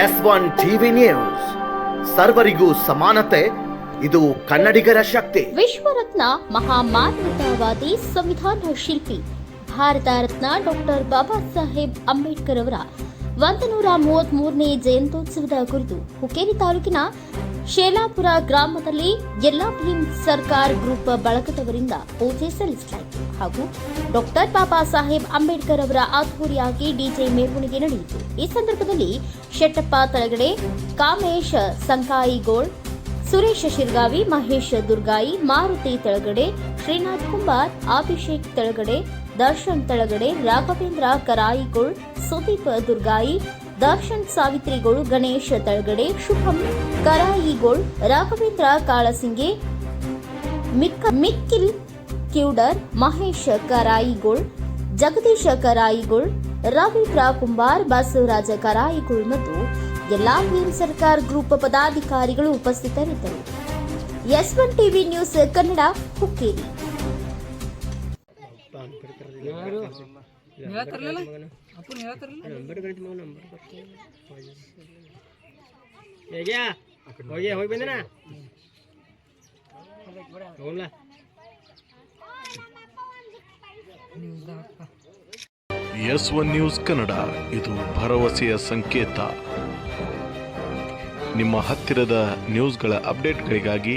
S one TV news. ಸರ್ವರಿಗೂ ಸಮಾನತೆ, ಇದು ಕನ್ನಡಿಗರ ಶಕ್ತಿ. ವಿಶ್ವರತ್ನ ಮಹಾಮಾನವತಾವಾದಿ ಸಂವಿಧಾನ ಶಿಲ್ಪಿ, ಭಾರತ ರತ್ನ ಡಾಕ್ಟರ್ ಬಾಬಾ ಸಾಹೇಬ್ ಅಂಬೇಡ್ಕರ್ ಅವರ ಒಂದು ನೂರ ಮೂವತ್ತ್ ಜಯಂತ್ಯೋತ್ಸವದ ಕುರಿತು ಹುಕ್ಕೇರಿ ತಾಲೂಕಿನ ಶೇಲಾಪುರ ಗ್ರಾಮದಲ್ಲಿ ಎಲ್ಲಾ ಭೀಮ್ ಸರ್ಕಾರ್ ಗ್ರೂಪ್ ಬಳಗದವರಿಂದ ಪೂಜೆ ಸಲ್ಲಿಸಲಾಯಿತು. ಹಾಗೂ ಡಾಕ್ಟರ್ ಬಾಬಾ ಸಾಹೇಬ್ ಅಂಬೇಡ್ಕರ್ ಅವರ ಆತ್ಮೂರಿಯಾಗಿ ಡಿಜೆ ಮೆರವಣಿಗೆ ನಡೆಯಿತು. ಈ ಸಂದರ್ಭದಲ್ಲಿ ಶೆಟ್ಟಪ್ಪ ತಳಗಡೆ ಕಾಮೇಶ್ ಸಂಕಾಯಿಗೋಳ್, ಸುರೇಶ ಶಿರ್ಗಾವಿ, ಮಹೇಶ್ ದುರ್ಗಾಯಿ, ಮಾರುತಿ ತಳಗಡೆ ಶ್ರೀನಾಥ್ ಕುಂಬಾರ್, ಅಭಿಷೇಕ್ ತಳಗಡೆ ದರ್ಶನ್ ತಳಗಡೆ ರಾಘವೇಂದ್ರ ಕರಾಯಿಗೋಳ್, ಸುದೀಪ್ ದುರ್ಗಾಯಿ, ದರ್ಶನ್ ಸಾವಿತ್ರಿಗೋಳ್, ಗಣೇಶ್ ತಳಗಡೆ ಶುಭಂ. ಕರಾಯಿಗೋಳ್, ರಾಘವೇಂದ್ರ ಕಾಳಸಿಂಗೆ, ಮಿಕ್ಕ, ಮಿಕ್ಕಿಲ್ ಕ್ಯೂಡರ್, ಮಹೇಶ್ ಕರಾಯಿಗೋಳ್, ಜಗದೀಶ ಕರಾಯಿಗೋಳ್ ರವೀಂದ್ರ ಕುಂಬಾರ್ ಬಸವರಾಜ ಕರಾಯಿಗೋಳ್ ಮತ್ತು ಎಲ್ಲಾ ಭೀಮ್ ಸರ್ಕಾರ್ ಗ್ರೂಪ್ ಪದಾಧಿಕಾರಿಗಳು ಉಪಸ್ಥಿತರಿದ್ದರು. S one TV news Kannada Hukkeri. ಹೇಳತ್ತಿರ್ಲಿಲ್ಲ ಅಪ್ಪನ ಹೇಳತ್ತಿರ್ಲಿಲ್ಲ ಹೇಗ್ಯಾ? ಹೋಗಿ ಹೋಗಿ ಬಂದಿನ? ಹೋಗ್ಲಾ? S one news Kannada. ಇದು ಭರವಸೆಯ ಸಂಕೇತ. ನಿಮ್ಮ ಹತ್ತಿರದ ನ್ಯೂಸ್ಗಳ ಅಪ್ಡೇಟ್ಗಳಿಗಾಗಿ